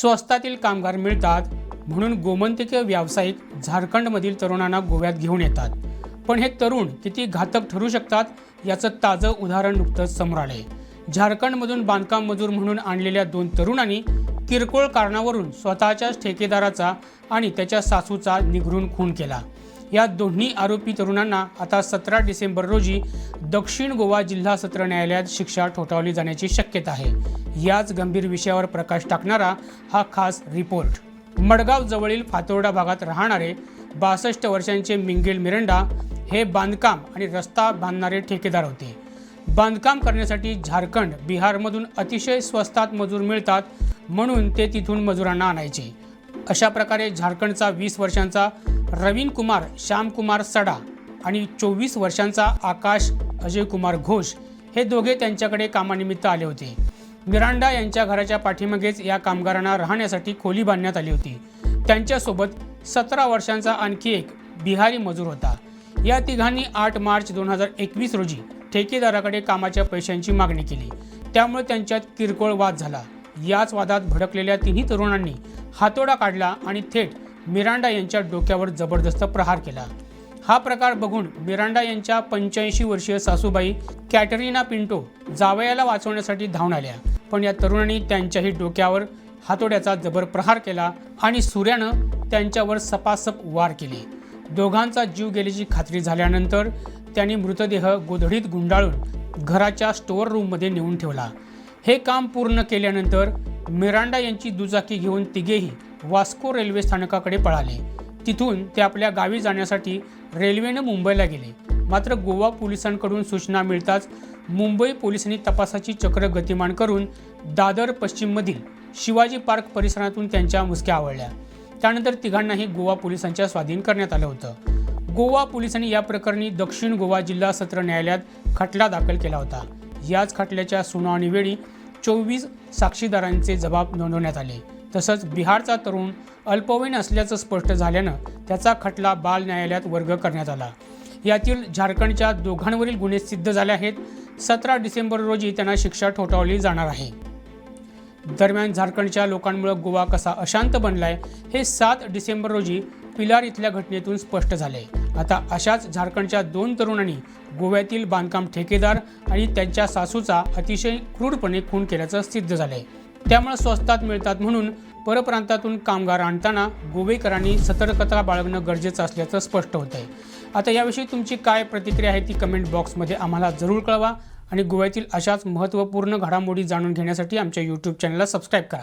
स्वस्तातील कामगार मिळतात म्हणून गोमंतकीय व्यावसायिक झारखंडमधील तरुणांना गोव्यात घेऊन येतात. पण हे तरुण किती घातक ठरू शकतात याचं ताजं उदाहरण नुकतंच समोर आलंय. झारखंडमधून बांधकाम मजूर म्हणून आणलेल्या दोन तरुणांनी किरकोळ कारणावरून स्वतःच्याच ठेकेदाराचा आणि त्याच्या सासूचा निघरून खून केला. या दोन्ही आरोपी तरुणांना आता सतरा डिसेंबर रोजी दक्षिण गोवा जिल्हा सत्र न्यायालयात शिक्षा ठोठावली जाण्याची शक्यता आहे. याच गंभीर विषयावर प्रकाश टाकणारा हा खास रिपोर्ट. मडगाव जवळील फातोर्डा भागात राहणारे बासष्ट वर्षांचे मिंगेल मिरंडा हे बांधकाम आणि रस्ता बांधणारे ठेकेदार होते. बांधकाम करण्यासाठी झारखंड बिहारमधून अतिशय स्वस्तात मजूर मिळतात म्हणून ते तिथून मजुरांना आणायचे. अशा प्रकारे झारखंडचा वीस वर्षांचा रवीन कुमार श्यामकुमार सडा आणि चोवीस वर्षांचा आकाश अजय कुमार घोष हे दोघे त्यांच्याकडे कामानिमित्त आले होते. मिरांडा यांच्या घराच्या पाठीमागेच या कामगारांना राहण्यासाठी खोली बांधण्यात आली होती. त्यांच्यासोबत सतरा वर्षांचा आणखी एक बिहारी मजूर होता. या तिघांनी आठ मार्च दोन हजार एकवीस रोजी ठेकेदाराकडे कामाच्या पैशांची मागणी केली. त्यामुळे त्यांच्यात किरकोळ वाद झाला. याच वादात भडकलेल्या तिन्ही तरुणांनी हातोडा काढला आणि थेट मिरांडा यांच्या डोक्यावर जबरदस्त प्रहार केला. हा प्रकार बघून मिरांडा यांच्या पंच्याऐंशी वर्षीय सासूबाई कॅटरीना पिंटो जावयाला वाचवण्यासाठी धावून आल्या. पण या तरुणांनी त्यांच्याही डोक्यावर हातोड्याचा जबर प्रहार केला आणि सूर्यानं त्यांच्यावर सपासप वार केले. दोघांचा जीव गेल्याची खात्री झाल्यानंतर त्यांनी मृतदेह गोधडीत गुंडाळून घराच्या स्टोअर रूममध्ये नेऊन ठेवला. हे काम पूर्ण केल्यानंतर मिरांडा यांची दुचाकी घेऊन तिघेही वास्को रेल्वे स्थानकाकडे पळाले. तिथून ते आपल्या गावी जाण्यासाठी रेल्वेनं मुंबईला गेले. मात्र गोवा पोलिसांकडून सूचना मिळताच मुंबई पोलिसांनी तपासाची चक्र गतिमान करून दादर पश्चिममधील शिवाजी पार्क परिसरातून त्यांच्या मुसक्या आवळल्या. त्यानंतर तिघांनाही गोवा पोलिसांच्या स्वाधीन करण्यात आलं होतं. गोवा पोलिसांनी या प्रकरणी दक्षिण गोवा जिल्हा सत्र न्यायालयात खटला दाखल केला होता. याच खटल्याच्या सुनावणीवेळी चोवीस साक्षीदारांचे जबाब नोंदवण्यात आले. तसंच बिहारचा तरुण अल्पवयीन असल्याचं स्पष्ट झाल्यानं त्याचा खटला बाल न्यायालयात वर्ग करण्यात आला. यातील झारखंडच्या दोघांवरील गुन्हे सिद्ध झाले आहेत. सतरा डिसेंबर रोजी त्यांना शिक्षा ठोठावली जाणार आहे. दरम्यान झारखंडच्या लोकांमुळे गोवा कसा अशांत बनलाय हे सात डिसेंबर रोजी पिलार इथल्या घटनेतून स्पष्ट झाले आता अशाच झारखंडच्या दोन तरुणांनी गोव्यातील बांधकाम ठेकेदार आणि त्यांच्या सासूचा अतिशय क्रूरपणे खून केल्याचं सिद्ध झालंय. त्यामुळे स्वस्तात मिळतात म्हणून परप्रांतातून कामगार आणताना गोवेकरांनी सतर्कता बाळगणं गरजेचं असल्याचं स्पष्ट होत आहे आता याविषयी तुमची काय प्रतिक्रिया आहे ती कमेंट बॉक्समध्ये आम्हाला जरूर कळवा आणि गोव्यातील अशाच महत्त्वपूर्ण घडामोडी जाणून घेण्यासाठी आमच्या यूट्यूब चॅनलला सबस्क्राईब करा.